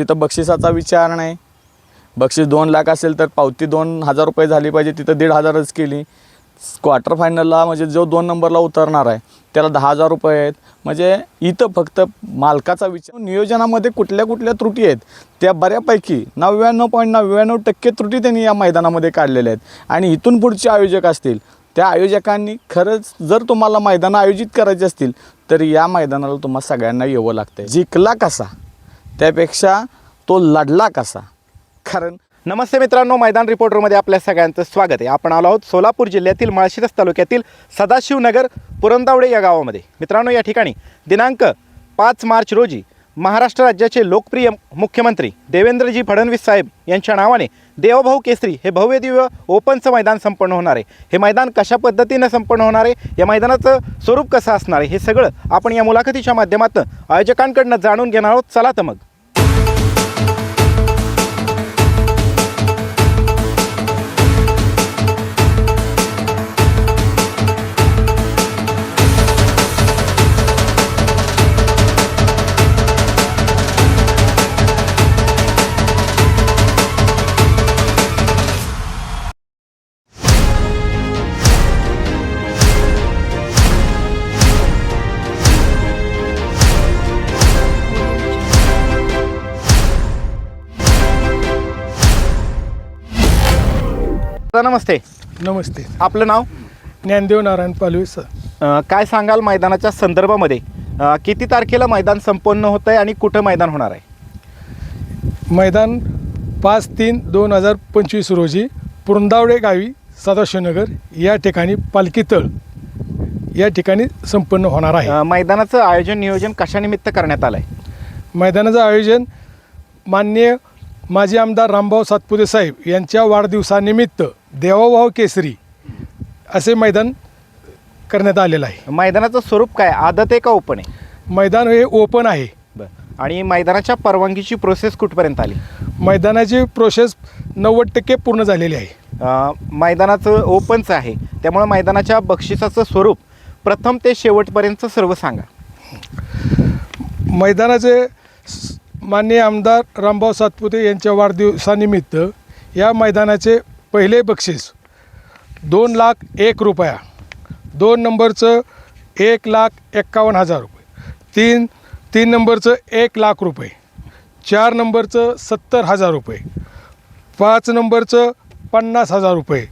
तिथं बक्षिसाचा विचार नाही. बक्षीस दोन लाख असेल तर पावती दोन हजार रुपये झाली पाहिजे तिथं दीड हजारच केली. क्वार्टर फायनलला म्हणजे जो दोन नंबरला उतरणार आहे त्याला दहा हजार रुपये आहेत. म्हणजे इथं फक्त मालकाचा विचार. नियोजनामध्ये कुठल्या कुठल्या त्रुटी आहेत त्या बऱ्यापैकी नव्याण्णव पॉईंट नव्याण्णव टक्के त्रुटी त्यांनी या मैदानामध्ये काढलेल्या आहेत. आणि इथून पुढचे आयोजक असतील त्या आयोजकांनी खरंच जर तुम्हाला मैदानं आयोजित करायची असतील तर या मैदानाला तुम्हाला सगळ्यांना यावं लागतं जिंकला कसा? त्यापेक्षा तो लढला कसा? कारण नमस्ते मित्रांनो मैदान रिपोर्टरमध्ये आपल्या सगळ्यांचं स्वागत आहे. आपण आलो आहोत सोलापूर जिल्ह्यातील माळशिरस तालुक्यातील सदाशिवनगर पुरंदावडे या गावामध्ये. मित्रांनो या ठिकाणी दिनांक पाच मार्च रोजी महाराष्ट्र राज्याचे लोकप्रिय मुख्यमंत्री देवेंद्रजी फडणवीस साहेब यांच्या नावाने देवभाऊ केसरी हे भव्य दिव्य ओपनचं मैदान संपन्न होणार आहे. हे मैदान कशा पद्धतीनं संपन्न होणार आहे? या मैदानाचं स्वरूप कसं असणार आहे? हे सगळं आपण या मुलाखतीच्या माध्यमातून आयोजकांकडनं जाणून घेणार आहोत. चला तर मग. दादा, नमस्ते. नमस्ते. आपलं नाव? ज्ञानदेव नारायण पालवे सर. अ, काय सांगाल मैदानाच्या संदर्भामध्ये? अ, किती तारखेला मैदान संपन्न होतं आहे आणि कुठं मैदान होणार आहे? मैदान पाच तीन दोन हजार पंचवीस रोजी पुरंदावडे गावी सदाशिवनगर या ठिकाणी पालखी तळ या ठिकाणी संपन्न होणार आहे. अ, मैदानाचं आयोजन नियोजन कशानिमित्त करण्यात आलं आहे मैदानाचं आयोजन माननीय माजी आमदार रामभाऊ सातपुते साहेब यांच्या वाढदिवसानिमित्त देवाभाऊ केसरी असे मैदान करण्यात आलेलं आहे. मैदानाचं स्वरूप काय? आदत आहे का ओपन आहे? मैदान हे ओपन आहे. बरं. आणि मैदानाच्या परवानगीची प्रोसेस कुठपर्यंत आली? मैदानाची प्रोसेस नव्वद टक्के पूर्ण झालेली आहे. अ, मैदानाचं ओपनचं आहे. त्यामुळं मैदानाच्या बक्षिसाचं स्वरूप प्रथम ते शेवटपर्यंत सर्व सांगा. मैदानाचे स- माननीय आमदार रामभाऊ सातपुते यांच्या वाढदिवसानिमित्त या मैदानाचे पहिले बक्षीस दोन लाख एक रुपया दोन नंबरचं एक लाख एक्कावन्न हजार रुपये तीन तीन नंबरचं एक लाख रुपये चार नंबरचं सत्तर हजार रुपये पाच नंबरचं पन्नास हजार रुपये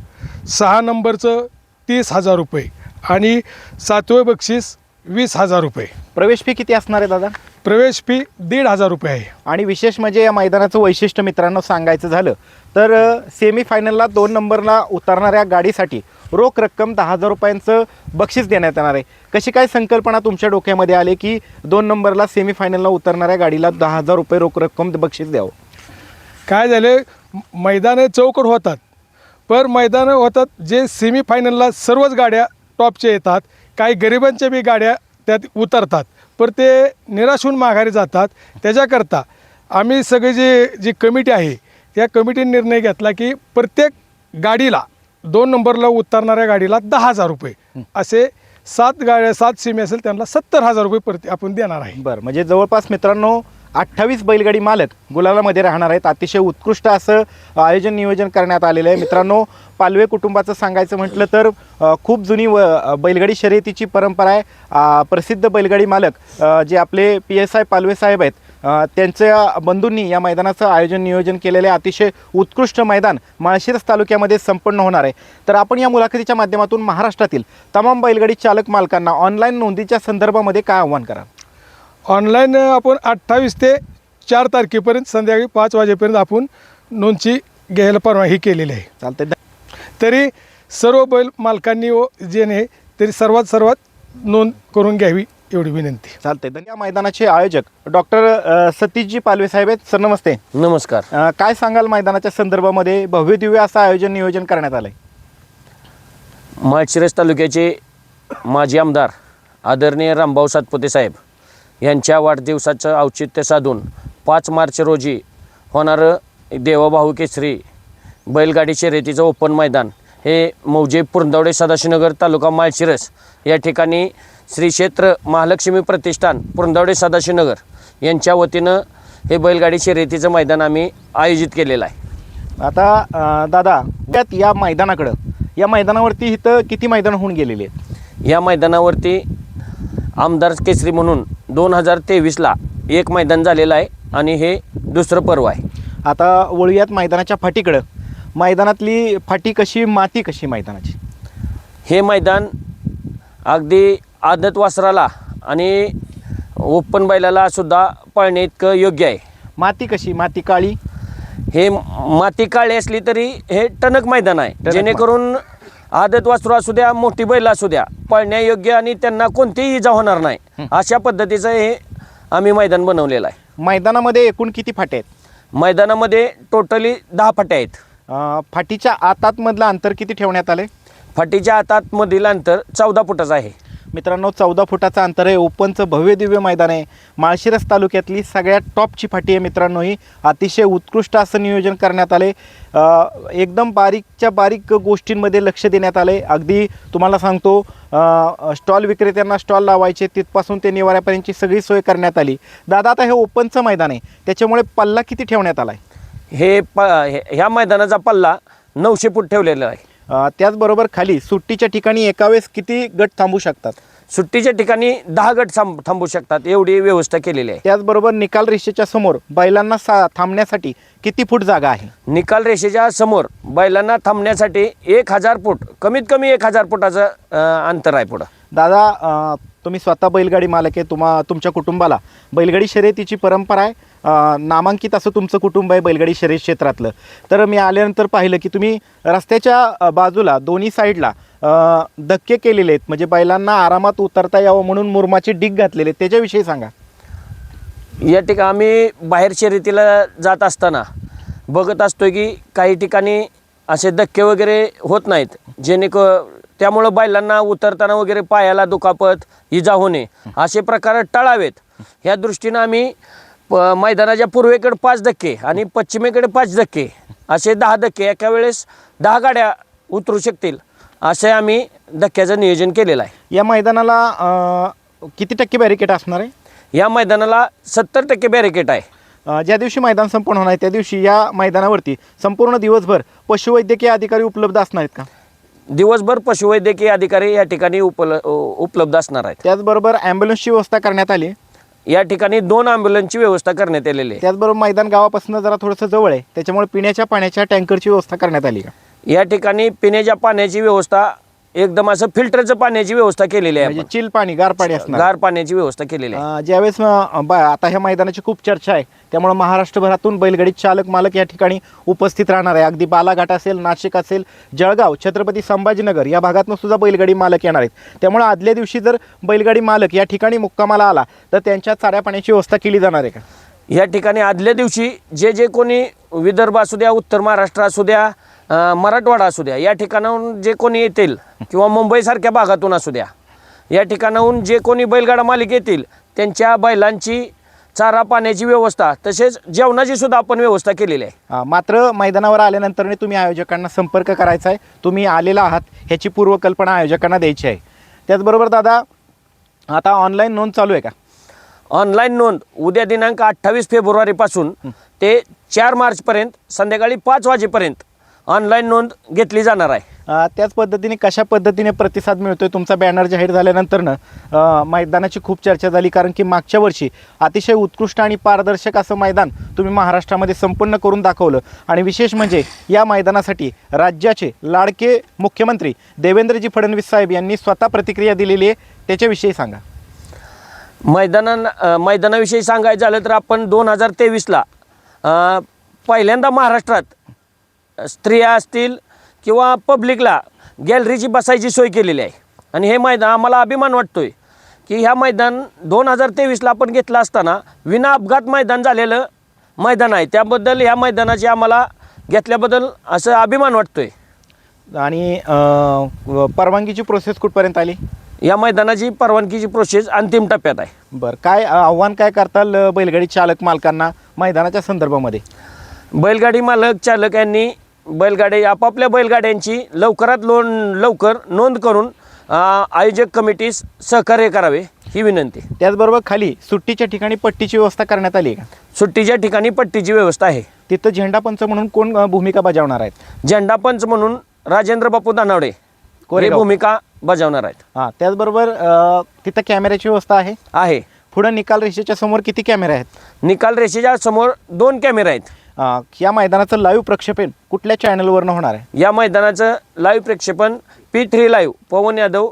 सहा नंबरचं तीस हजार रुपये आणि सातवे बक्षीस वीस हजार रुपये. प्रवेश फी किती असणार आहे दादा? प्रवेश फी दीड हजार रुपये आहे. आणि विशेष म्हणजे या मैदानाचं वैशिष्ट्य मित्रांनो सांगायचं झालं तर सेमीफायनलला दोन नंबरला उतरणाऱ्या गाडीसाठी रोख रक्कम दहा हजार रुपयांचं बक्षीस देण्यात येणार आहे. कशी काय संकल्पना तुमच्या डोक्यामध्ये आली की दोन नंबरला सेमीफायनलला उतरणाऱ्या गाडीला दहा हजार रुपये रोख रक्कम बक्षीस द्यावं? काय झाले मैदानं चौकट होतात पर मैदानं होतात जे सेमीफायनलला सर्वच गाड्या टॉपच्या येतात काही गरिबांच्या बी गाड्या त्यात उतरतात. पर ते निराश होऊन माघारी जातात. त्याच्याकरता आम्ही सगळे जे जी कमिटी आहे त्या कमिटीने निर्णय घेतला की प्रत्येक गाडीला दोन नंबरला उतरणाऱ्या गाडीला दहा हजार रुपये असे सात गाड्या सात सेमी असेल त्यांना सत्तर हजार रुपये प्रति आपण देणार आहे. बरं म्हणजे जवळपास मित्रांनो अठ्ठावीस बैलगाडी मालक गुलालामध्ये राहणार आहेत. अतिशय उत्कृष्ट असं आयोजन नियोजन करण्यात आलेलं आहे. मित्रांनो पालवे कुटुंबाचं सांगायचं म्हटलं तर खूप जुनी व बैलगाडी शर्यतीची परंपरा आहे. प्रसिद्ध बैलगाडी मालक जे आपले पी एस आय पालवे साहेब आहेत त्यांच्या बंधूंनी या मैदानाचं आयोजन नियोजन केलेलं आहे. अतिशय उत्कृष्ट मैदान माळशिरस तालुक्यामध्ये संपन्न होणार आहे. तर आपण या मुलाखतीच्या माध्यमातून महाराष्ट्रातील तमाम बैलगाडी चालक मालकांना ऑनलाईन नोंदीच्या संदर्भामध्ये काय आव्हान करा ऑनलाईन आपण अठ्ठावीस ते चार तारखेपर्यंत संध्याकाळी पाच वाजेपर्यंत आपण नोंदची घ्यायला परवानगी केलेली आहे. चालतंय. तरी सर्व बैल मालकांनी व जेणे तरी सर्वात सर्वात नोंद करून घ्यावी एवढी विनंती. चालतंय. धन्य- या मैदानाचे आयोजक डॉक्टर सतीशजी पालवे साहेब आहेत. सर नमस्ते. नमस्कार. अ, काय सांगाल मैदानाच्या संदर्भामध्ये? भव्य दिव्य असं आयोजन नियोजन करण्यात आलंय. माळशिरस तालुक्याचे माजी आमदार आदरणीय रामभाऊ सातपुते साहेब यांच्या वाढदिवसाचं औचित्य साधून पाच मार्च रोजी होणारं देवाभाऊ केसरी बैलगाडी शर्यतीचं ओपन मैदान. हे मौजे पुरंदवडे सदाशिवनगर तालुका माळशिरस या ठिकाणी श्री क्षेत्र महालक्ष्मी प्रतिष्ठान पुरंदवडे सदाशिवनगर यांच्या वतीनं हे बैलगाडी शर्यतीचं मैदान आम्ही आयोजित केलेलं आहे. आता दादा त्यात या मैदानाकडं या मैदानावरती इथं किती मैदान होऊन गेलेली आहेत? या मैदानावरती आमदार केसरी म्हणून दोन हजार तेवीसला एक मैदान झालेलं आहे आणि हे दुसरं पर्व आहे. आता वळूयात मैदानाच्या फाटीकडं. मैदानातली फाटी कशी माती कशी मैदानाची? हे मैदान अगदी आदत वासराला आणि ओपन बैलाला सुद्धा पळणे इतकं योग्य आहे. माती कशी? माती काळी? हे माती काळी असली तरी हे टणक मैदान आहे. टणक जेणेकरून आदत वासरू असू द्या मोठी बैल असू द्या पळण्यायोग्य आणि त्यांना कोणतीही इजा होणार नाही. अशा पद्धतीचं हे आम्ही मैदान बनवलेलं आहे. मैदानामध्ये एकूण किती फाटे आहेत? मैदानामध्ये टोटली दहा फाट्या आहेत. अं, फाटीच्या आतातमधलं अंतर किती ठेवण्यात आले फाटीच्या आतातमधील अंतर चौदा फुटाचं आहे. मित्रांनो चौदा फुटाचं अंतर आहे. ओपनचं भव्य दिव्य मैदान आहे. माळशिरस तालुक्यातली सगळ्यात टॉपची फाटी आहे मित्रांनो ही. अतिशय उत्कृष्ट असं नियोजन करण्यात आले एकदम बारीकच्या बारीक गोष्टींमध्ये लक्ष देण्यात आले अगदी तुम्हाला सांगतो स्टॉल विक्रेत्यांना स्टॉल लावायचे तिथपासून ते निवाऱ्यापर्यंतची सगळी सोय करण्यात आली. दादा आता हे ओपनचं मैदान आहे. त्याच्यामुळे पल्ला किती ठेवण्यात आला आहे हे प हे- ह्या मैदानाचा पल्ला नऊशे फूट ठेवलेला आहे. त्याचबरोबर खाली सुट्टीच्या ठिकाणी एका वेळेस किती गट थांबू शकतात? सुट्टीच्या ठिकाणी दहा गट थांब थांबू शकतात एवढी व्यवस्था केलेली आहे. त्याचबरोबर निकाल रेषेच्या समोर बैलांना सा थांबण्यासाठी किती फूट जागा आहे? निकाल रेषेच्या समोर बैलांना थांबण्यासाठी एक हजार फूट कमीत कमी एक हजार फुटाचं अंतर आहे पुढं. दादा तुम्ही स्वतः बैलगाडी मालक आहे तुम्हा तुमच्या कुटुंबाला बैलगाडी शर्यतीची परंपरा आहे. नामांकित असं तुमचं कुटुंब आहे बैलगाडी शर्यत क्षेत्रातलं. तर मी आल्यानंतर पाहिलं की तुम्ही रस्त्याच्या बाजूला दोन्ही साईडला धक्के केलेले आहेत. म्हणजे बैलांना आरामात उतरता यावं म्हणून मुरमाचे डिग घातलेले आहेत. त्याच्याविषयी सांगा. या ठिकाणी आम्ही बाहेर शर्यतीला जात असताना बघत असतो की काही ठिकाणी असे धक्के वगैरे होत नाहीत. जेणेक त्यामुळं बैलांना उतरताना वगैरे पायाला दुखापत इजा होणे असे प्रकार टाळावेत. ह्या दृष्टीनं आम्ही प मैदानाच्या पूर्वेकडे पाच धक्के आणि पश्चिमेकडे पाच धक्के. असे दहा धक्के एका वेळेस दहा गाड्या उतरू शकतील. असे आम्ही धक्क्याचं नियोजन केलेलं आहे. या मैदानाला अ, किती टक्के बॅरिकेड असणार आहे? या मैदानाला सत्तर टक्के बॅरिकेट आहे. अ, ज्या दिवशी मैदान संपन्न होणार आहे त्या दिवशी या मैदानावरती संपूर्ण दिवसभर पशुवैद्यकीय अधिकारी उपलब्ध असणार आहेत का? दिवसभर पशुवैद्यकीय अधिकारी या ठिकाणी उपल उपलब्ध असणार आहेत. त्याचबरोबर ॲम्ब्युलन्सची व्यवस्था करण्यात आली आहे. या ठिकाणी दोन ॲम्ब्युलन्सची व्यवस्था करण्यात आलेली आहे. त्याचबरोबर मैदान गावापासून जरा थोडंसं जवळ आहे. त्याच्यामुळे पिण्याच्या पाण्याच्या टँकरची व्यवस्था करण्यात आली का? या ठिकाणी पिण्याच्या पाण्याची व्यवस्था एकदम असं फिल्टरचं पाण्याची व्यवस्था केलेली आहे म्हणजे आपण. चिल पाणी गार पाणी असणार. गार पाण्याची व्यवस्था केलेली आहे. अं, ज्यावेळेस अं, बा- आता ह्या मैदानाची खूप चर्चा आहे. त्यामुळे महाराष्ट्रभरातून बैलगाडी चालक मालक या ठिकाणी उपस्थित राहणार आहे. अगदी बालाघाट असेल नाशिक असेल जळगाव छत्रपती संभाजीनगर या भागातून सुद्धा बैलगाडी मालक येणार आहेत. त्यामुळे आदल्या दिवशी जर बैलगाडी मालक या ठिकाणी मुक्कामाला आला तर त्यांच्या चाऱ्या पाण्याची व्यवस्था केली जाणार आहे का? या ठिकाणी आदल्या दिवशी जे जे कोणी विदर्भ असू द्या उत्तर महाराष्ट्र असू द्या अं, मराठवाडा असू द्या. या ठिकाणाहून जे कोणी येतील किंवा मुंबईसारख्या भागातून असू द्या या ठिकाणाहून जे कोणी बैलगाडा मालिक येतील त्यांच्या बैलांची चारा पाण्याची व्यवस्था तसेच जेवणाची सुद्धा आपण व्यवस्था केलेली आहे. अं, मात्र मैदानावर आल्यानंतर तुम्ही आयोजकांना संपर्क करायचा आहे. तुम्ही आलेला आहात ह्याची पूर्वकल्पना आयोजकांना द्यायची आहे. त्याचबरोबर दादा आता ऑनलाईन नोंद चालू आहे का? ऑनलाईन नोंद उद्या दिनांक अठ्ठावीस फेब्रुवारीपासून ते चार मार्चपर्यंत संध्याकाळी पाच वाजेपर्यंत. ऑनलाईन नोंद घेतली जाणार आहे. अ, त्याच पद्धतीने कशा पद्धतीने प्रतिसाद मिळतोय? तुमचा बॅनर जाहीर झाल्यानंतरनं अ, मैदानाची खूप चर्चा झाली. कारण की मागच्या वर्षी अतिशय उत्कृष्ट आणि पारदर्शक असं मैदान तुम्ही महाराष्ट्रामध्ये संपन्न करून दाखवलं. आणि विशेष म्हणजे या मैदानासाठी राज्याचे लाडके मुख्यमंत्री देवेंद्रजी फडणवीस साहेब यांनी स्वतः प्रतिक्रिया दिलेली आहे. त्याच्याविषयी सांगा. मैदाना मैदानाविषयी सांगायचं झालं तर आपण दोन हजार तेवीसला पहिल्यांदा महाराष्ट्रात स्त्रिया असतील किंवा पब्लिकला गॅलरीची बसायची सोय केलेली आहे. आणि हे मैदान आम्हाला अभिमान वाटतोय की ह्या मैदान दोन हजार तेवीसला आपण घेतलं असताना विना अपघात मैदान झालेलं मैदान आहे. त्याबद्दल ह्या मैदानाची आम्हाला घेतल्याबद्दल असं अभिमान वाटतोय. आणि अ, परवानगीची प्रोसेस कुठपर्यंत आली? या मैदानाची परवानगीची प्रोसेस अंतिम टप्प्यात आहे. बरं काय अ, आव्हान काय करताल अ, बैलगाडी चालक मालकांना मैदानाच्या संदर्भामध्ये? बैलगाडी मालक चालक यांनी बैलगाडी आपापल्या बैलगाड्यांची लवकरात लोन लवकर नोंद करून आयोजक कमिटीस सहकार्य करावे ही विनंती. त्याचबरोबर खाली सुट्टीच्या ठिकाणी पट्टीची व्यवस्था करण्यात आली आहे का? सुट्टीच्या ठिकाणी पट्टीची व्यवस्था आहे. तिथं झेंडा पंच म्हणून कोण अ, भूमिका बजावणार आहेत? झेंडा पंच म्हणून राजेंद्र बापू दानावडे कोरेगाव. भूमिका बजावणार आहेत. हां त्याचबरोबर अ, तिथं कॅमेऱ्याची व्यवस्था आहे? आहे. पुढं निकाल रेषेच्या समोर किती कॅमेरे आहेत? निकाल रेषेच्या समोर दोन कॅमेरे आहेत. अ, या मैदानाचं लाईव्ह प्रक्षेपण कुठल्या चॅनलवरनं होणार आहे? या मैदानाचं लाईव्ह प्रक्षेपण P three live Pavan Yadav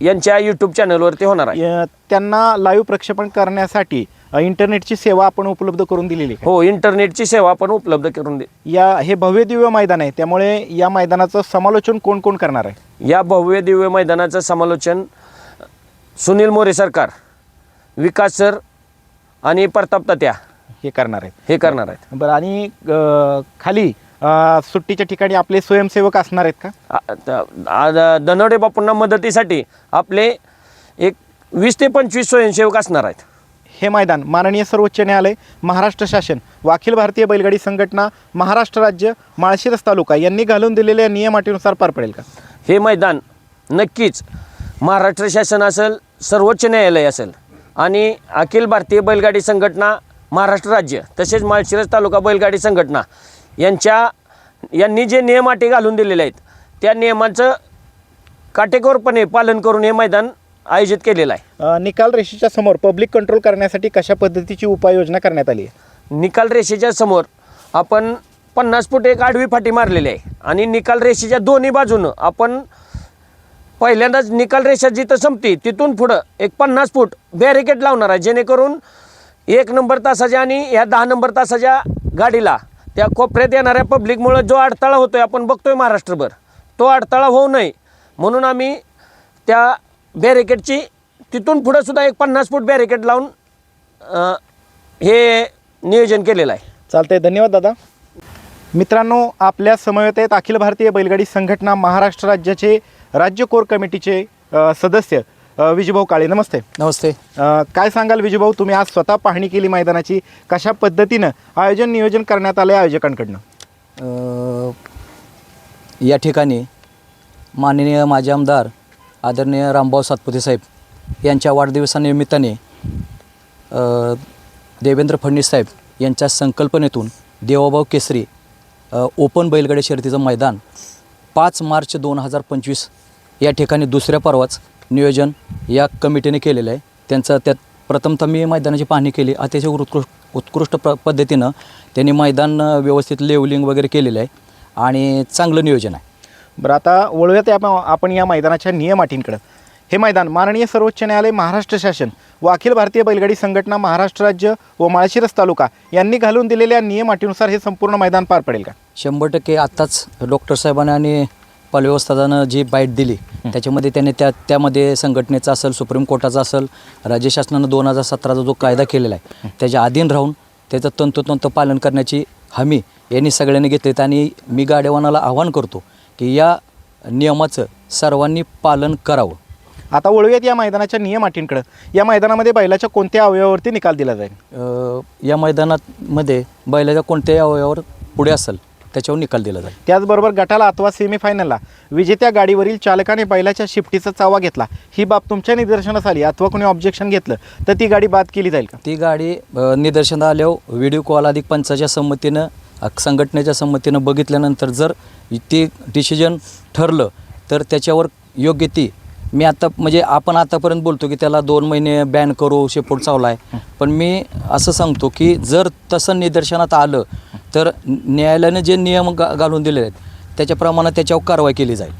यांच्या यूट्यूब चॅनलवरती होणार आहे. य- त्यांना लाईव्ह प्रक्षेपण करण्यासाठी अ, इंटरनेटची सेवा आपण उपलब्ध करून दिलेली आहे हो इंटरनेटची सेवा आपण उपलब्ध करून दे या हे भव्य दिव्य मैदान आहे त्यामुळे या मैदानाचं समालोचन कोण कोण करणार आहे? या भव्य दिव्य मैदानाचं समालोचन सुनील मोरे सरकार विकास सर आणि प्रताप तात्या. हे करणार आहेत. हे करणार आहेत. बरं आणि अ, खाली अ, सुट्टीच्या ठिकाणी आपले स्वयंसेवक असणार आहेत का? आ- त- आ- धनवडे बापूंना मदतीसाठी आपले एक वीस ते पंचवीस स्वयंसेवक असणार आहेत. हे मैदान माननीय सर्वोच्च न्यायालय महाराष्ट्र शासन व अखिल भारतीय बैलगाडी संघटना महाराष्ट्र राज्य माळशिरस तालुका यांनी घालून दिलेल्या नियम अटीनुसार पार पडेल का? हे मैदान नक्कीच महाराष्ट्र शासन असेल सर्वोच्च न्यायालय असेल आणि अखिल भारतीय बैलगाडी संघटना महाराष्ट्र राज्य तसेच माळशिरस तालुका बैलगाडी संघटना यांच्या यांनी जे नियम अटी घालून दिलेले आहेत त्या नियमांचं काटेकोरपणे पालन करून हे मैदान आयोजित केलेलं आहे. निकाल रेषेच्या समोर पब्लिक कंट्रोल करण्यासाठी कशा पद्धतीची उपाययोजना करण्यात आली आहे? निकाल रेषेच्या समोर आपण पन्नास फूट एक आडवी फाटी मारलेली आहे आणि निकाल रेषेच्या दोन्ही बाजूनं आपण पहिल्यांदाच निकाल रेषा जिथं संपती तिथून पुढं एक पन्नास फूट बॅरिकेड लावणार आहे जेणेकरून एक नंबर तासाच्या आणि ह्या दहा नंबर तासाच्या गाडीला त्या कोपऱ्यात येणाऱ्या पब्लिकमुळं जो अडथळा होतोय आपण बघतोय महाराष्ट्रभर तो अडथळा होऊ नये. म्हणून आम्ही त्या बॅरिकेडची तिथून पुढं सुद्धा एक पन्नास फूट बॅरिकेड लावून हे नियोजन केलेलं आहे. चालतंय धन्यवाद दादा. मित्रांनो आपल्या समवेत आहेत अखिल भारतीय बैलगाडी संघटना महाराष्ट्र राज्याचे राज्य कोर कमिटीचे सदस्य अ, विजूभाऊ काळे नमस्ते. नमस्ते. अ, काय सांगाल विजूभाऊ? तुम्ही आज स्वतः पाहणी केली मैदानाची. कशा पद्धतीनं आयोजन नियोजन करण्यात आलं आयोजकांकडनं? अ, या ठिकाणी माननीय माजी आमदार आदरणीय रामभाऊ सातपुते साहेब यांच्या वाढदिवसानिमित्ताने अ, देवेंद्र फडणवीस साहेब यांच्या संकल्पनेतून देवाभाऊ केसरी अ, ओपन बैलगाडी शर्यतीचं मैदान पाच मार्च दोन हजार पंचवीस या ठिकाणी दुसऱ्या पर्वाच नियोजन या कमिटीने केलेलं आहे. त्यांचं त्यात प्रथमतः मी मैदानाची पाहणी केली. अतिशय उत्कृष्ट उत्कृष्ट प पद्धतीनं त्यांनी मैदान व्यवस्थित लेवलिंग वगैरे केलेलं आहे आणि चांगलं नियोजन आहे. बरं आता वळूयात या आपण या मैदानाच्या नियम अटींकडं हे मैदान माननीय सर्वोच्च न्यायालय महाराष्ट्र शासन व अखिल भारतीय बैलगाडी संघटना महाराष्ट्र राज्य व माळशिरस तालुका यांनी घालून दिलेल्या नियम अटीनुसार हे संपूर्ण मैदान पार पडेल का? शंभर टक्के आत्ताच डॉक्टर साहेबांनी आणि पालव्यवस्थानं जी बाईट दिली त्याच्यामध्ये त्यांनी त्या त्यामध्ये संघटनेचा असेल सुप्रीम कोर्टाचा असेल राज्य शासनानं दोन हजार सतराचा जो कायदा केलेला आहे त्याच्या अधीन राहून त्याचं तंतोतंत पालन करण्याची हमी यांनी सगळ्यांनी घेतलीत आणि मी गाडेवानाला आवाहन करतो की या नियमाचं सर्वांनी पालन करावं. आता वळूयात या मैदानाच्या नियम अटींकडं. या मैदानामध्ये बैलाच्या कोणत्या अवयवावरती निकाल दिला जाईल? या मैदानामध्ये बैलाच्या कोणत्याही अवयवावर पुढे असेल त्याच्यावर निकाल दिला जाईल. त्याचबरोबर गटाला अथवा सेमीफायनलला विजेत्या गाडीवरील चालकाने बैलाच्या शिफ्टीचा चावा घेतला. ही बाब तुमच्या निदर्शनास आली. अथवा कोणी ऑब्जेक्शन घेतलं तर ती गाडी बाद केली जाईल का? ती गाडी अ, निदर्शनात आल्यावर व्हिडिओ कॉल अधिक पंचाच्या संमतीनं संघटनेच्या संमतीनं बघितल्यानंतर जर ती डिसिजन ठरलं तर त्याच्यावर योग्य ती मी आता म्हणजे आपण आतापर्यंत बोलतो की त्याला दोन महिने बॅन करू शेपूट चावला आहे पण मी असं सांगतो की जर तसं निदर्शनात आलं तर न्यायालयाने जे नियम गा घालून दिलेले आहेत त्याच्याप्रमाणे त्याच्यावर कारवाई केली जाईल.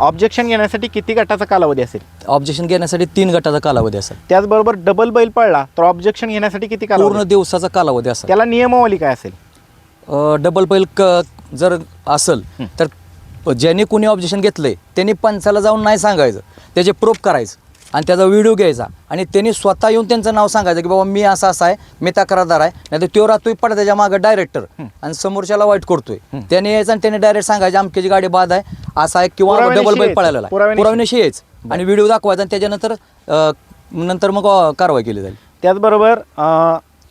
ऑब्जेक्शन घेण्यासाठी किती गटाचा कालावधी असेल? ऑब्जेक्शन घेण्यासाठी तीन गटाचा कालावधी असेल. त्याचबरोबर डबल बैल पळला तर ऑब्जेक्शन घेण्यासाठी किती पूर्ण कालावधी दिवसाचा कालावधी असेल. त्याला नियमावली काय असेल? डबल बैल क जर असेल तर ज्यांनी कोणी ऑब्जेक्शन घेतलंय त्यांनी पंचाला जाऊन नाही सांगायचं. त्याचे प्रूफ करायचं आणि त्याचा व्हिडिओ घ्यायचा. आणि त्यांनी स्वतः येऊन त्यांचं नाव सांगायचं की बाबा मी असा असा आहे मी तक्रारदार आहे. नाही तर तो राहतोय पडा त्याच्या मागं डायरेक्टर आणि समोरच्याला वाईट करतोय. त्याने यायचं आणि त्याने डायरेक्ट सांगायचं आमच्याची गाडी बाद आहे असा आहे किंवा डबल बैल यायचं. पळालेला आहे. पुराव्यानिशी. यायचं. आणि व्हिडिओ दाखवायचा आणि त्याच्यानंतर नंतर मग कारवाई केली जाईल. त्याचबरोबर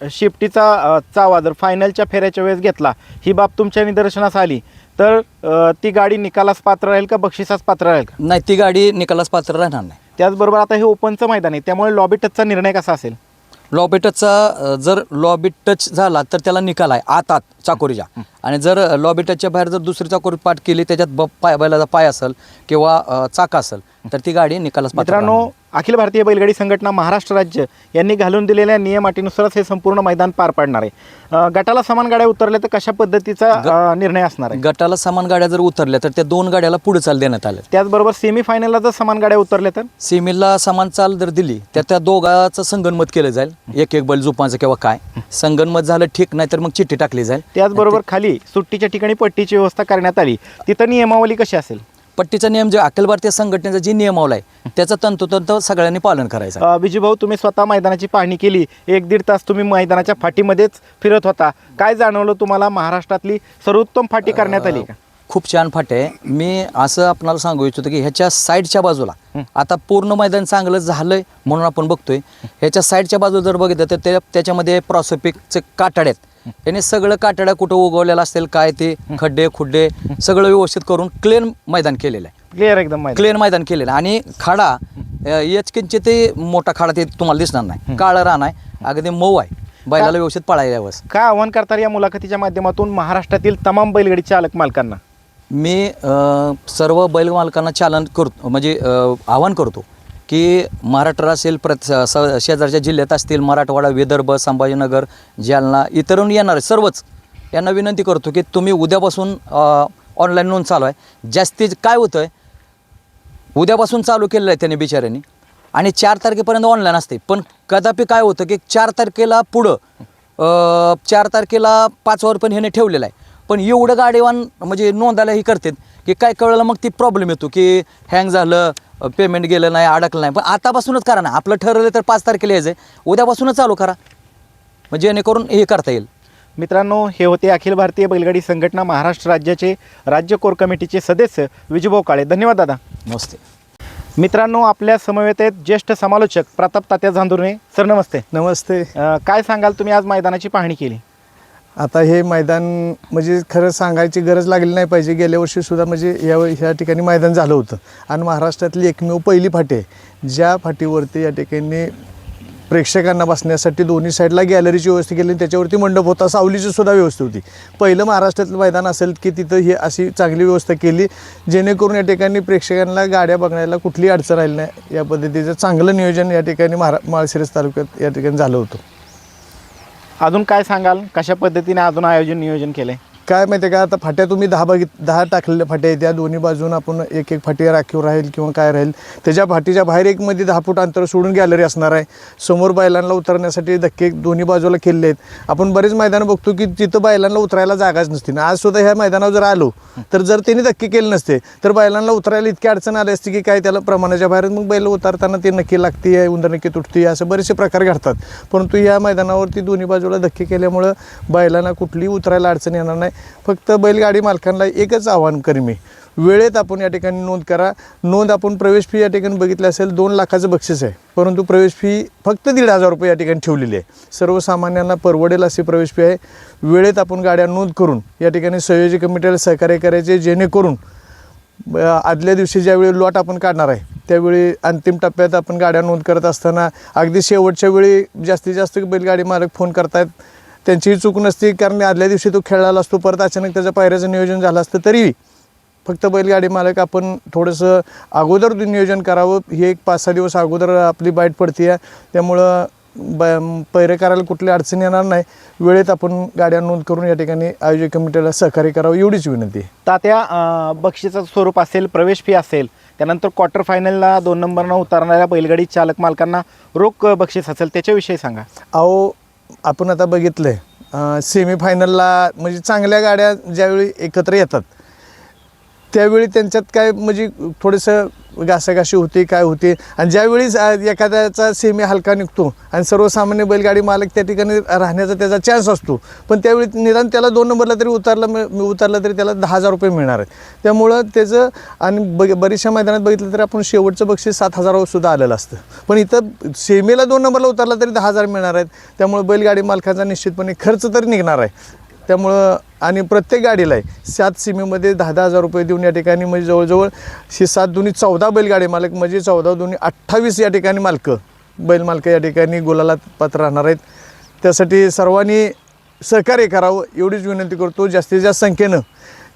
शिफ्टीचा चावा जर फायनलच्या फेऱ्याच्या वेळेस घेतला ही बाब तुमच्या निदर्शनास आली. तर अ, ती गाडी निकालास पात्र राहील का बक्षिसास पात्र राहील का? नाही ती गाडी निकालास पात्र राहणार नाही. त्याचबरोबर आता हे ओपनचं मैदान आहे त्यामुळे लॉबी टचचा निर्णय कसा असेल? लॉबी टचचा अ, जर लॉबी टच झाला तर त्याला निकाल आहे आत आत चाकोरीच्या आणि जर लॉबी टचच्या बाहेर जर दुसरी चाकोरी पाठ केली त्याच्यात ब पाय बैलाचा पाय असेल किंवा अ, चाक असेल तर ती गाडी निकालास पात्र मित्रांनो राहणार. अखिल भारतीय बैलगाडी संघटना महाराष्ट्र राज्य यांनी घालून दिलेल्या नियम अटीनुसारच हे संपूर्ण मैदान पार पाडणार आहे. गटाला समान गाड्या उतरल्या तर कशा पद्धतीचा निर्णय असणार आहे? गटाला समान गाड्या जर उतरल्या तर त्या दोन गाड्याला पुढे चाल देण्यात आल्या. त्याचबरोबर सेमीफायनलला जर समान गाड्या उतरल्या तर? सेमीला समान चाल जर दिली तर त्या दोघांचं संगनमत केलं जाईल. एक एक बैल झोपांचं किंवा काय. संगनमत झालं ठीक नाही तर मग चिठ्ठी टाकली जाईल. त्याचबरोबर खाली सुट्टीच्या ठिकाणी पट्टीची व्यवस्था करण्यात आली. तिथं नियमावली कशी असेल? पट्टीचा नियम जे अखिल भारतीय संघटनेचा जी नियमावला आहे त्याचं तंतोतंत सगळ्यांनी पालन करायचं विजूभाऊ तुम्ही स्वतः मैदानाची पाहणी केली. एक दीड तास तुम्ही मैदानाच्या फाटीमध्येच फिरत होता. काय जाणवलं तुम्हाला? महाराष्ट्रातली सर्वोत्तम फाटी करण्यात आली का? खूप छान फाटे आहे. मी असं आपणाला सांगू इच्छितो की ह्याच्या साईडच्या बाजूला आता पूर्ण मैदान चांगलं झालंय म्हणून आपण बघतोय. ह्याच्या साईडच्या बाजूला जर बघितलं तर त्या त्याच्यामध्ये प्रॉसोपिकचे काटाड आहेत याने सगळं काटाड्या कुठं उगवलेलं असेल काय ते खड्डे खुड्डे सगळं व्यवस्थित करून क्लीन मैदान केलेलं आहे. क्लिअर एकदम मैदान. क्लीन मैदान केलेलं आहे. आणि खाडा एचकिनचे ते मोठा खाडा ते तुम्हाला दिसणार नाही. काळं रान आहे. अगदी मऊ आहे. बैलाला व्यवस्थित पळायला यावंस काय आव्हान करतात या मुलाखतीच्या माध्यमातून महाराष्ट्रातील तमाम बैलगाडी चालक मालकांना? मी अ, सर्व बैल मालकांना चालन करतो म्हणजे अ, आवाहन करतो. की महाराष्ट्र असेल प्रत स- स- शेजारच्या जिल्ह्यात असतील मराठवाडा विदर्भ संभाजीनगर जालना इतरून येणार सर्वच यांना विनंती करतो की तुम्ही उद्यापासून ऑनलाईन नोंद चालू आहे. जास्तीत काय होतं आहे उद्यापासून चालू केलेलं आहे त्याने बिचाऱ्यांनी. आणि चार तारखेपर्यंत ऑनलाईन असते. पण कदापि काय होतं की चार तारखेला पुढं चार तारखेला पाचवर पण ह्याने ठेवलेलं आहे. पण एवढं गाडीवान म्हणजे नोंदायला ही करतात. की काय कळलं मग ती प्रॉब्लेम येतो की हँग झालं पेमेंट गेलं नाही अडकलं नाही. पण आतापासूनच करा ना. आपलं ठरवलं तर पाच तारखेला यायचं आहे उद्यापासूनच चालू करा. म्हणजे जेणेकरून हे करता येईल. मित्रांनो हे होते अखिल भारतीय बैलगाडी संघटना महाराष्ट्र राज्याचे राज्य कोर कमिटीचे सदस्य विजूभाऊ काळे. धन्यवाद दादा. नमस्ते. मित्रांनो आपल्या समवेत आहेत ज्येष्ठ समालोचक प्रताप तात्या जांधुर्णे सर नमस्ते. नमस्ते. अं, काय सांगाल तुम्ही? आज मैदानाची पाहणी केली. आता हे मैदान म्हणजे खरं सांगायची गरज लागली नाही पाहिजे. गेल्या वर्षीसुद्धा म्हणजे या ह्या ठिकाणी मैदान झालं होतं. आणि महाराष्ट्रातली एकमेव पहिली फाटी आहे. ज्या फाटीवरती या ठिकाणी प्रेक्षकांना बसण्यासाठी दोन्ही साईडला गॅलरीची व्यवस्था केली आणि त्याच्यावरती मंडप होता. सावलीची सुद्धा व्यवस्था होती. पहिलं महाराष्ट्रातलं मैदान असेल की तिथं ही अशी चांगली व्यवस्था केली जेणेकरून या ठिकाणी प्रेक्षकांना गाड्या बघण्याला कुठलीही अडचण राहिली नाही. या पद्धतीचं चांगलं नियोजन या ठिकाणी महारा माळशिरस तालुक्यात या ठिकाणी झालं होतं. अजून काय सांगाल? कशा पद्धतीने अजून आयोजन नियोजन केलंय? काय माहिती आहे का? आता फाट्या तुम्ही दहा बघित दहा टाकलेल्या फाट्या आहेत. त्या दोन्ही बाजून आपण एक एक फाटी राखीव राहील किंवा काय राहील. त्याच्या फाटीच्या बाहेर एक मध्ये दहा फूट अंतर सोडून गॅलरी असणार आहे. समोर बैलांना उतरण्यासाठी धक्के दोन्ही बाजूला केलेले आहेत. आपण बरेच मैदानं बघतो की तिथं बैलांना उतरायला जागाच नसते. ना आज सुद्धा ह्या मैदानावर जर आलो तर जर त्यांनी धक्के केले नसते तर बैलांना उतरायला इतकी अडचण आली असती की काय त्याला प्रमाणाच्या बाहेर मग बैल उतरताना ते नक्की लागते उंदर नक्की तुटते असे बरेचसे प्रकार घडतात. परंतु या मैदानावरती दोन्ही बाजूला धक्के केल्यामुळं बैलांना कुठलीही उतरायला अडचण येणार नाही. फक्त बैलगाडी मालकांना एकच आव्हान करेन मी वेळेत आपण या ठिकाणी नोंद करा. नोंद आपण प्रवेश फी या ठिकाणी बघितली असेल दोन लाखाचं बक्षीस आहे. परंतु प्रवेश फी फक्त दीड हजार रुपये या ठिकाणी ठेवलेली आहे. सर्वसामान्यांना परवडेल अशी प्रवेश फी आहे. वेळेत आपण गाड्या नोंद करून या ठिकाणी संयोजी कमिटीला सहकार्य करायचे जेणेकरून आदल्या दिवशी ज्यावेळी लॉट आपण काढणार आहे त्यावेळी अंतिम टप्प्यात आपण गाड्या नोंद करत असताना अगदी शेवटच्या वेळी जास्तीत जास्त बैलगाडी मालक फोन करतायत. त्यांचीही चूक नसते कारण आदल्या दिवशी तो खेळायला असतो परत अचानक त्याच्या पायऱ्याचं नियोजन झालं असतं तरी फक्त बैलगाडी मालक आपण थोडंसं अगोदर नियोजन करावं. हे एक पाच सहा दिवस अगोदर आपली बाईट पडते आहे त्यामुळं ब पैरे करायला कुठली अडचण येणार नाही. वेळेत आपण गाड्या नोंद करून या ठिकाणी आयोजक कमिटीला सहकार्य करावं एवढीच विनंती आहे. तात्या अं, बक्षिसाचं स्वरूप असेल प्रवेश फी असेल त्यानंतर क्वार्टर फायनलला दोन नंबरनं उतरणाऱ्या बैलगाडी चालक मालकांना रोख बक्षीस असेल त्याच्याविषयी सांगा. अहो आपण आता बघितलं आहे सेमीफायनलला म्हणजे चांगल्या गाड्या ज्यावेळी एकत्र येतात त्यावेळी त्यांच्यात काय म्हणजे थोडंसं घासाघाशी होती काय होते. आणि ज्यावेळी एखाद्याचा सेमी हलका निघतो आणि सर्वसामान्य बैलगाडी मालक त्या ठिकाणी राहण्याचा त्याचा चान्स असतो. पण त्यावेळी निदान त्याला दोन नंबरला तरी उतरला मिळ- उतरला तरी त्याला दहा हजार रुपये मिळणार आहेत. त्यामुळं त्याचं आणि ब बरेचशा मैदानात बघितलं तर आपण शेवटचं बक्षीस सात हजारावर सुद्धा आलेलं असतं. पण इथं सेमीला दोन नंबरला उतरला तरी दहा हजार मिळणार आहेत. त्यामुळे बैलगाडी मालकाचा निश्चितपणे खर्च तरी निघणार आहे. त्यामुळं आणि प्रत्येक गाडीला आहे. सात सीमेमध्ये दहा दहा हजार रुपये देऊन या ठिकाणी म्हणजे जवळजवळ ही सात दोन्ही चौदा बैलगाडी मालक म्हणजे चौदा दोन्ही अठ्ठावीस या ठिकाणी मालकं बैल मालकं या ठिकाणी गुलाला पात्र राहणार आहेत. त्यासाठी सर्वांनी सहकार्य करावं एवढीच विनंती करतो. जास्तीत जास्त संख्येनं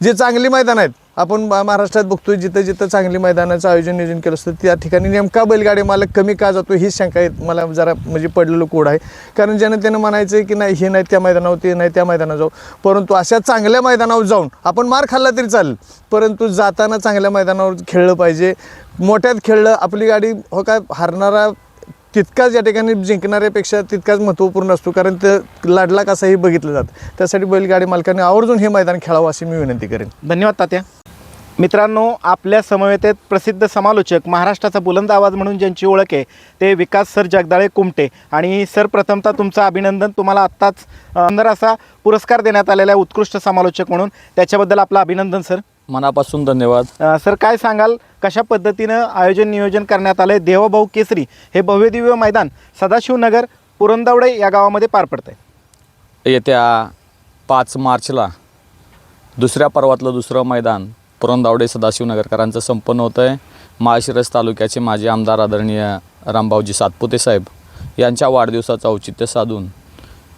जे चांगली मैदान आहेत आपण महाराष्ट्रात बघतोय जिथं जिथं चांगली मैदानाचं आयोजन नियोजन केलं असतं त्या ठिकाणी नेमका बैलगाडी मालक कमी का जातो ही शंका आहे. मला जरा म्हणजे पडलेलं कोड आहे. कारण ज्यानं त्यानं म्हणायचं की नाही हे नाही त्या मैदानावर ते नाही त्या मैदानावर जाऊ. परंतु अशा चांगल्या मैदानावर जाऊन आपण मार खाल्ला तरी चालेल. परंतु जाताना चांगल्या मैदानावर खेळलं पाहिजे. मोठ्यात खेळलं आपली गाडी हो का हरणारा तितकाच या ठिकाणी जिंकणाऱ्यापेक्षा तितकाच महत्त्वपूर्ण असतो कारण ते लाडला कसाही बघितलं जातं. त्यासाठी बैलगाडी मालकांनी आवर्जून हे मैदान खेळावं अशी मी विनंती करेन. धन्यवाद तात्या. मित्रांनो आपल्या समवेतेत प्रसिद्ध समालोचक महाराष्ट्राचा बुलंद आवाज म्हणून ज्यांची ओळख आहे ते विकास सर जगदाळे कुमटे. आणि सर प्रथमतः तुमचं अभिनंदन. तुम्हाला आत्ताच अंदर सुंदर असा पुरस्कार देण्यात आलेला आहे उत्कृष्ट समालोचक म्हणून. त्याच्याबद्दल आपलं अभिनंदन सर. मनापासून धन्यवाद. अ, सर काय सांगाल? कशा पद्धतीनं आयोजन नियोजन करण्यात आलं आहे देवभाऊ केसरी हे भव्यदिव्य मैदान सदाशिवनगर पुरंदवडे या गावामध्ये पार पडतं आहे येत्या पाच मार्चला दुसऱ्या पर्वातलं दुसरं मैदान पुरंदावडे सदाशिवनगरकरांचं संपन्न होतं आहे माळशिरस तालुक्याचे माजी आमदार आदरणीय रामभाऊजी सातपुते साहेब यांच्या वाढदिवसाचं औचित्य साधून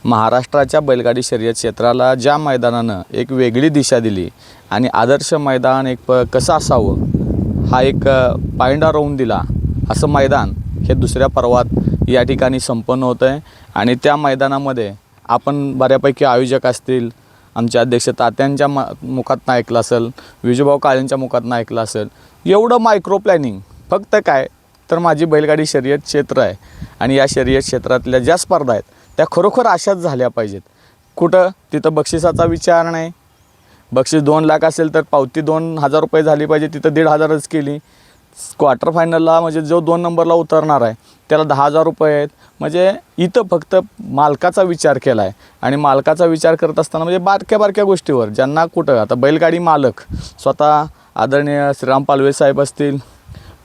महाराष्ट्राच्या बैलगाडी शर्यत क्षेत्राला ज्या मैदानानं एक वेगळी दिशा दिली आणि आदर्श मैदान एक प कसं असावं हा एक पायंडा रोवून दिला असं मैदान हे दुसऱ्या पर्वात या ठिकाणी संपन्न होतं आहे आणि त्या मैदानामध्ये आपण बऱ्यापैकी आयोजक असतील आमच्या अध्यक्ष तात्यांच्या म मुखातनं ऐकलं असेल विजूभाऊ काळेंच्या मुखातनं ऐकलं असेल एवढं मायक्रो प्लॅनिंग फक्त काय? तर माझी बैलगाडी शर्यत क्षेत्र आहे. आणि या शर्यत क्षेत्रातल्या ज्या स्पर्धा आहेत त्या खरोखर अशाच झाल्या पाहिजेत. कुठं? तिथं बक्षिसाचा विचार नाही. बक्षीस दोन लाख असेल तर पावती दोन हजार रुपये झाली पाहिजे तिथं दीड हजारच केली. क्वार्टर फायनलला म्हणजे जो दोन नंबरला उतरणार आहे त्याला दहा हजार रुपये आहेत. म्हणजे इथं फक्त मालकाचा विचार केला आहे आणि मालकाचा विचार करत असताना म्हणजे बारक्या बारक्या गोष्टीवर. ज्यांना कुठं? आता बैलगाडी मालक स्वतः आदरणीय श्रीराम पालवे साहेब असतील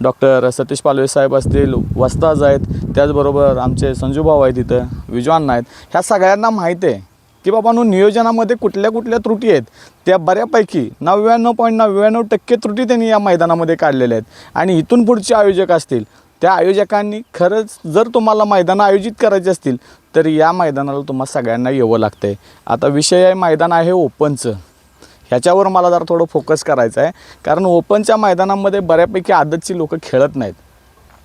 डॉक्टर सतीश पालवे साहेब असतील वस्ताज आहेत त्याचबरोबर आमचे संजूभाऊ आहेत इथं विजवान आहेत ह्या सगळ्यांना माहीत आहे की बाबांनो नियोजनामध्ये कुठल्या कुठल्या त्रुटी आहेत. त्या बऱ्यापैकी नव्याण्णव पॉईंट नव्याण्णव टक्के त्रुटी त्यांनी या मैदानामध्ये काढलेल्या आहेत. आणि इथून पुढचे आयोजक असतील त्या आयोजकांनी खरंच जर तुम्हाला मैदानं आयोजित करायची असतील तर या मैदानाला तुम्हाला सगळ्यांना यावं लागतं आहे आता विषय आहे मैदान आहे ओपनचं. ह्याच्यावर मला जरा थोडं फोकस करायचं आहे कारण ओपनच्या मैदानामध्ये बऱ्यापैकी आदतची लोकं खेळत नाहीत.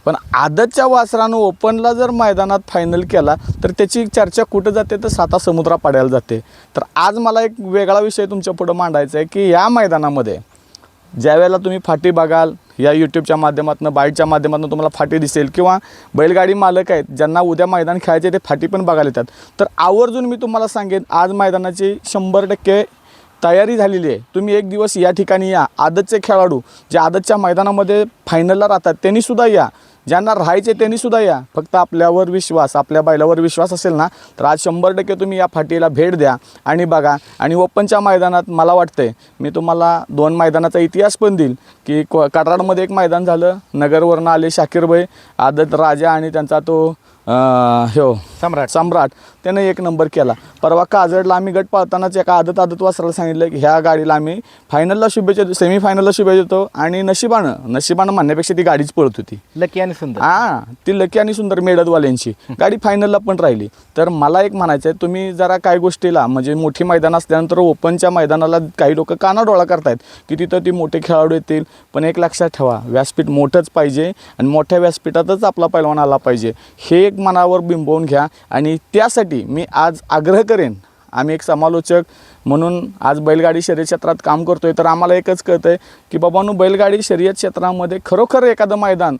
पण आदतच्या वासरानं ओपनला जर मैदानात फायनल केला तर त्याची चर्चा कुठं जाते? तर साता समुद्रा पाड्याला जाते. तर आज मला एक वेगळा विषय तुमच्या पुढं मांडायचा आहे की या मैदानामध्ये ज्यावेळेला तुम्ही फाटी बघाल या यूट्यूबच्या माध्यमातून बाईटच्या माध्यमातून तुम्हाला फाटी दिसेल किंवा बैलगाडी मालक आहेत ज्यांना उद्या मैदान खेळायचे ते फाटी पण बघायला येतात. तर आवर्जून मी तुम्हाला सांगेन आज मैदानाची शंभर टक्के तयारी झालेली आहे. तुम्ही एक दिवस या ठिकाणी या. आदतचे खेळाडू जे आदतच्या मैदानामध्ये फायनलला राहतात त्यांनीसुद्धा या. ज्यांना राहायचे त्यांनीसुद्धा या. फक्त आपल्यावर विश्वास आपल्या बैलावर विश्वास असेल ना तर आज शंभर टक्के तुम्ही या फाटीला भेट द्या. आणि बघा आणि ओपनच्या मैदानात मला वाटतंय मी तुम्हाला दोन मैदानाचा इतिहास पण देईल की को कराडमध्ये एक मैदान झालं नगरवरनं आले शाकीरबाई आदत राजा आणि त्यांचा तो ह्यो सम्राट. सम्राट. त्यानं एक नंबर केला. परवा काजडला आम्ही गट पाळतानाच एका आदत आदत वासराला सांगितलं की ह्या गाडीला आम्ही फायनलला शुभेच्छा देतो सेमीफायनलला शुभेच्छा देतो आणि नशिबानं नशिबानं म्हणण्यापेक्षा ती गाडीच पळत होती. लकी आणि सुंदर. हा ती लकी आणि सुंदर मेडदवाल्यांची गाडी फायनलला पण राहिली. तर मला एक म्हणायचं आहे तुम्ही जरा काय गोष्टीला म्हणजे मोठी मैदान असल्यानंतर ओपनच्या मैदानाला काही लोक कानाडोळा करतायत की तिथं ती मोठे खेळाडू येतील. पण एक लक्षात ठेवा व्यासपीठ मोठंच पाहिजे आणि मोठ्या व्यासपीठातच आपला पैलवान आला पाहिजे. हे एक मनावर बिंबवून घ्या आणि त्यासाठी मी आज आग्रह करेन. आम्ही एक समालोचक म्हणून आज बैलगाडी शर्यत क्षेत्रात काम करतोय. तर आम्हाला एकच कळतं आहे की बाबांनो बैलगाडी शर्यत क्षेत्रामध्ये खरोखर एखादं मैदान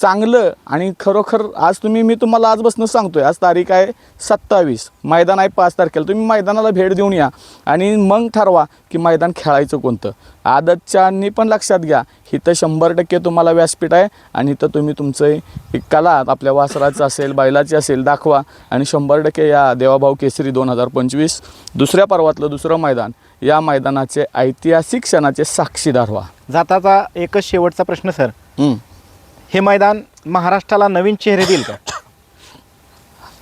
चांगलं आणि खरोखर आज तुम्ही मी तुम्हाला आजपासून सांगतोय आज तारीख आहे सत्तावीस. मैदान आहे पाच तारखेला. तुम्ही मैदानाला भेट देऊन या आणि मग ठरवा की मैदान खेळायचं कोणतं. आदतच्यांनी पण लक्षात घ्या इथं शंभर टक्के तुम्हाला व्यासपीठ आहे आणि इथं तुम्ही तुमचं एक कला आपल्या वासराचं असेल बैलाची असेल दाखवा. आणि शंभर टक्के या देवाभाऊ केसरी दोन हजार पंचवीस दुसऱ्या पर्वातलं दुसरं मैदान या मैदानाचे ऐतिहासिक क्षणाचे साक्षीदार व्हा. जाताचा एकच शेवटचा प्रश्न सर. हे मैदान महाराष्ट्राला नवीन चेहरे देईल का?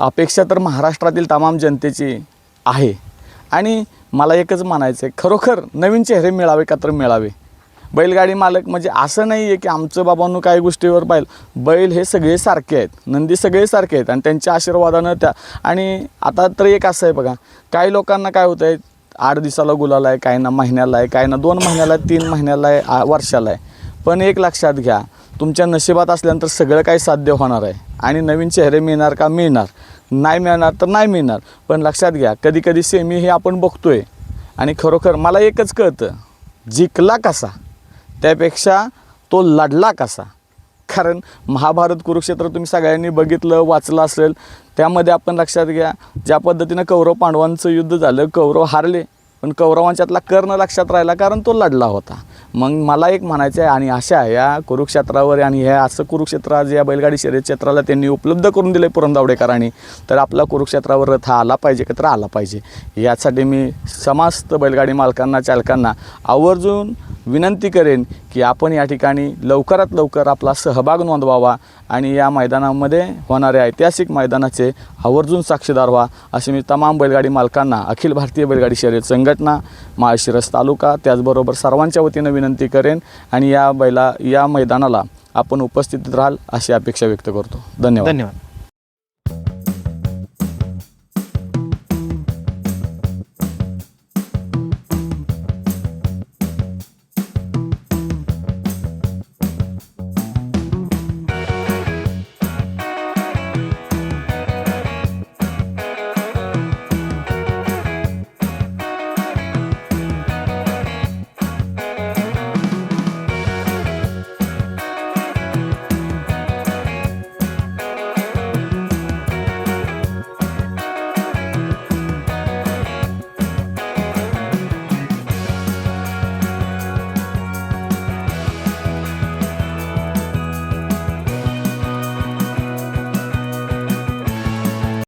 अपेक्षा तर महाराष्ट्रातील तमाम जनतेची आहे. आणि मला एकच म्हणायचं आहे खरोखर नवीन चेहरे मिळावे का तर मिळावे? बैलगाडी मालक म्हणजे असं नाही आहे की आमचं बाबांनो काही गोष्टीवर बैल बैल हे सगळे सारखे आहेत नंदी सगळे सारखे आहेत आणि त्यांच्या आशीर्वादानं त्या आणि आता तर एक असं आहे बघा काही लोकांना काय होतं आहे आठ दिवसाला गुलाला आहे काही ना महिन्याला आहे काही ना दोन महिन्याला तीन महिन्याला आहे आ- वर्षाला आहे. पण एक लक्षात घ्या तुमच्या नशिबात असल्यानंतर सगळं काही साध्य होणार आहे. आणि नवीन चेहरे मिळणार का मिळणार? नाही मिळणार तर नाही मिळणार. पण लक्षात घ्या कधी कधी सेमी हे आपण बघतो आहे आणि खरोखर मला एकच कळतं जिंकला कसा? त्यापेक्षा तो लढला कसा? कारण महाभारत कुरुक्षेत्र तुम्ही सगळ्यांनी बघितलं वाचलं असेल त्यामध्ये आपण लक्षात घ्या ज्या पद्धतीनं कौरव पांडवांचं युद्ध झालं कौरव हारले. पण कौरवांच्यातला कर्ण लक्षात राहिला कारण तो लढला होता. मग मला एक म्हणायचं आहे आणि अशा या कुरुक्षेत्रावर आणि ह्या असं कुरुक्षेत्र आज या बैलगाडी शर्यत क्षेत्राला त्यांनी उपलब्ध करून दिले पुरंदावडेकरांनी तर आपला कुरुक्षेत्रावर रथ हा आला पाहिजे का? तर आला पाहिजे. यासाठी मी समस्त बैलगाडी मालकांना चालकांना आवर्जून विनंती करेन की आपण या ठिकाणी लवकरात लवकर आपला सहभाग नोंदवावा. आणि या मैदानामध्ये होणाऱ्या ऐतिहासिक मैदानाचे आवर्जून साक्षीदार व्हा असे मी तमाम बैलगाडी मालकांना अखिल भारतीय बैलगाडी शर्यत संघटना माळशिरस तालुका त्याचबरोबर सर्वांच्या वतीनं विनंती करेन आणि या बैला या मैदानाला आपण उपस्थित राहाल अशी अपेक्षा व्यक्त करतो. धन्यवाद. धन्यवाद.